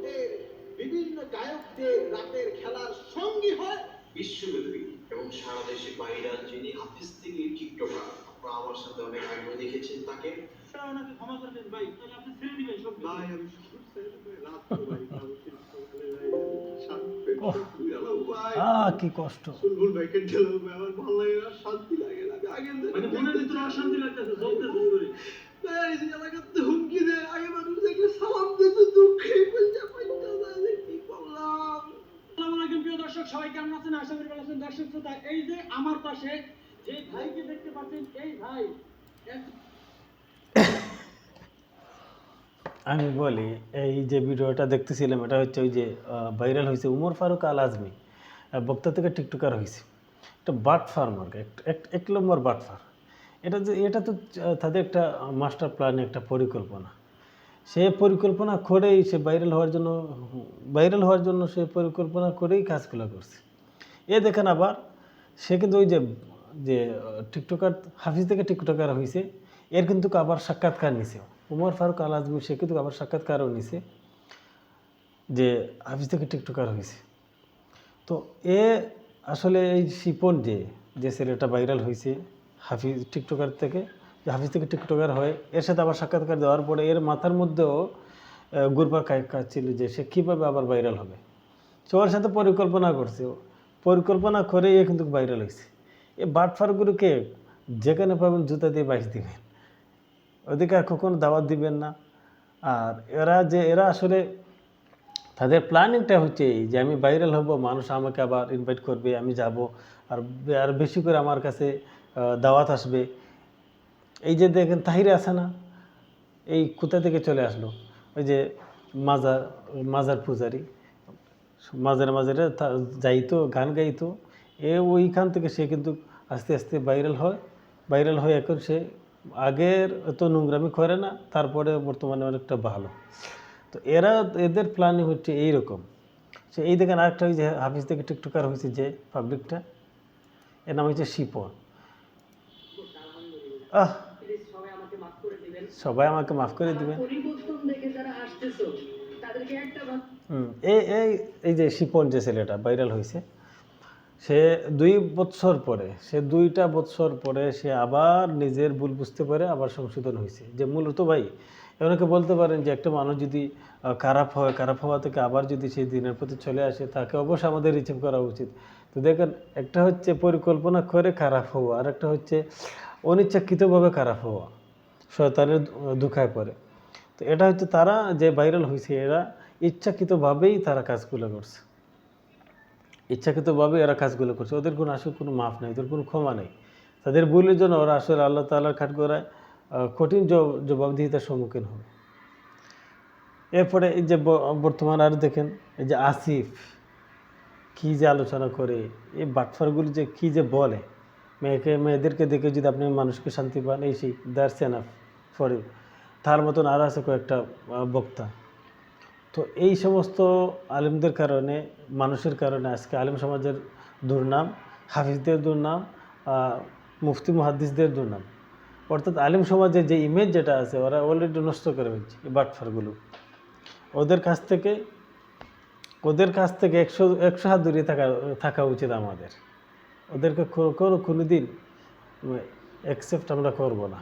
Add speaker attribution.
Speaker 1: গায়কদের বিভিন্ন গায়কদের রাতের খেলার সঙ্গী হয়
Speaker 2: বিশ্বব্যাপী। এবং সারা দেশে ভাইরাল যিনি হাফিজ থেকে টিকটকার আপনারা আমার সাথে অনেক আগেও দেখেছেন তাকে।
Speaker 3: ওনাকে ক্ষমা করে দেন ভাই তাহলে আপনি ছেড়ে দিবেন সব কিছু।
Speaker 4: ভাই আমি
Speaker 5: কি কষ্ট।
Speaker 4: সুলবুল ভাইকে ঢেলো আমার ভালো লাগে না শান্তি লাগে না আমি
Speaker 3: মানে মনের ভিতরে অশান্তি লাগতেছে।
Speaker 4: ভাই এই এলাকাতে হুমকি দেয় আগে মানুষ দেখলে সালাম দিতে দুঃখে পয়সা পয়সা দেয় কি করলাম
Speaker 3: আসসালামু আলাইকুম প্রিয় দর্শক সবাই কেমন আছেন? আশা করি ভালো আছেন। দর্শক শ্রোতা, এই যে আমার পাশে যে ভাইকে দেখতে পাচ্ছেন, এই ভাই
Speaker 5: আমি বলি, এই যে ভিডিওটা দেখতেছিলাম, এটা হচ্ছে ওই যে ভাইরাল হয়েছে উমর ফারুক আল আজমি বক্তা থেকে টিকটকার হয়েছে। এটা বাট ফার্মার এক নম্বর বাট ফার এটা যে এটা তো তাদের একটা মাস্টার প্ল্যান একটা পরিকল্পনা। সে পরিকল্পনা করেই সে ভাইরাল হওয়ার জন্য ভাইরাল হওয়ার জন্য সে পরিকল্পনা করেই কাজগুলো করছে। এ দেখেন আবার, সে কিন্তু ওই যে যে, টিকটকার, হাফিজ থেকে টিকটকার হয়েছে এর কিন্তু আবার সাক্ষাৎকার নিছে। উমর ফারুক আল আজমি সে কিন্তু আবার সাক্ষাৎকারও নিছে, যে হাফিজ থেকে টিকটকার হয়েছে তো এ আসলে এই শিপন যে যে ছেলেটা ভাইরাল হয়েছে হাফিজ, টিকটকার থেকে যে হাফিজ থেকে টিকটকার হয়, এর সাথে আবার সাক্ষাৎকার দেওয়ার পরে এর মাথার মধ্যেও গুরবার কাজ ছিল যে সে কীভাবে আবার ভাইরাল হবে। সে ওর সাথে পরিকল্পনা করছে। পরিকল্পনা করে এ কিন্তু ভাইরাল হয়েছে। এই বাটফারগুলোকে যেখানে পাবেন জুতা দিয়ে বাইশ দিবেন। ওদিকে আর কখনো দাওয়াত দিবেন না। আর এরা যে, এরা আসলে তাদের প্ল্যানিংটা হচ্ছে এই যে আমি ভাইরাল হব, মানুষ আমাকে আবার ইনভাইট করবে, আমি যাব। আর আর বেশি করে আমার কাছে দাওয়াত আসবে। এই যে দেখেন তাহিরে আছে না, এই কোথা থেকে চলে আসলো। ওই যে মাজার মাজার পূজারি, মাঝারে তা- যাইতো, গান গাইতো, এ ওইখান থেকে সে কিন্তু আস্তে আস্তে ভাইরাল হয়। ভাইরাল হয়ে এখন সে আগের তো নোংরামি করে না, তারপরে বর্তমানে অনেকটা ভালো। তো এরা, এদের প্ল্যানিং হচ্ছে এইরকম। সে এই দেখেন আরেকটা ওই যে হাফিজ থেকে টিকটকার হয়েছে যে পাবলিকটা এর নাম হচ্ছে শিপন। আহ!
Speaker 6: সবাই আমাকে মাফ করে দিবেন।
Speaker 5: এই এই যে শিপন যে ছেলেটা ভাইরাল হয়েছে সে দুই বৎসর পরে সে দুইটা বৎসর পরে সে আবার নিজের ভুল বুঝতে পারে আবার সংশোধন হয়েছে যে মূলত ভাই অনেকে বলতে পারেন যে একটা মানুষ যদি খারাপ হয় খারাপ হওয়া থেকে আবার যদি সেই দিনের প্রতি চলে আসে তাকে অবশ্যই আমাদের রিসিভ করা উচিত। তো দেখেন একটা হচ্ছে পরিকল্পনা করে খারাপ হওয়া আর একটা হচ্ছে অনিচ্ছাকৃতভাবে খারাপ হওয়া। শয়তানের দুঃখায় পড়ে। তো এটা হচ্ছে তারা যে ভাইরাল হয়েছে এরা ইচ্ছাকৃতভাবেই তারা কাজগুলো করছে। ইচ্ছাকৃতভাবে এরা কাজগুলো করছে। ওদের কোনো আসলে কোনো মাফ নেই ওদের কোনো ক্ষমা নেই। তাদের ভুলের জন্য ওরা আসলে আল্লাহ তাল্লাহর খাটগড়ায় আহ, কঠিন জবাবদিহিতার সম্মুখীন হবে। এরপরে এই যে বর্তমান আর দেখেন এই যে আসিফ কী যে আলোচনা করে এই বাটফারগুলো যে কী যে বলে। মেয়েকে মেয়েদেরকে দেখে যদি আপনি মানুষকে শান্তি পান এই সেই দ্যাটস ফর তার মতন আর আছে কয়েকটা বক্তা। তো এই সমস্ত আলিমদের কারণে, মানুষের কারণে আজকে আলিম সমাজের দুর্নাম, হাফিজদের দুর্নাম মুফতি মুহাদ্দিসদের দুর্নাম। অর্থাৎ আলিম সমাজের যে ইমেজ যেটা আছে, ওরা অলরেডি নষ্ট করে ফেলছে এই বাটফারগুলো। ওদের কাছ থেকে, ওদের কাছ থেকে একশো একশো হাত দূরে থাকা থাকা উচিত আমাদের। ওদেরকে কোনো কোনো দিন অ্যাকসেপ্ট আমরা করব না।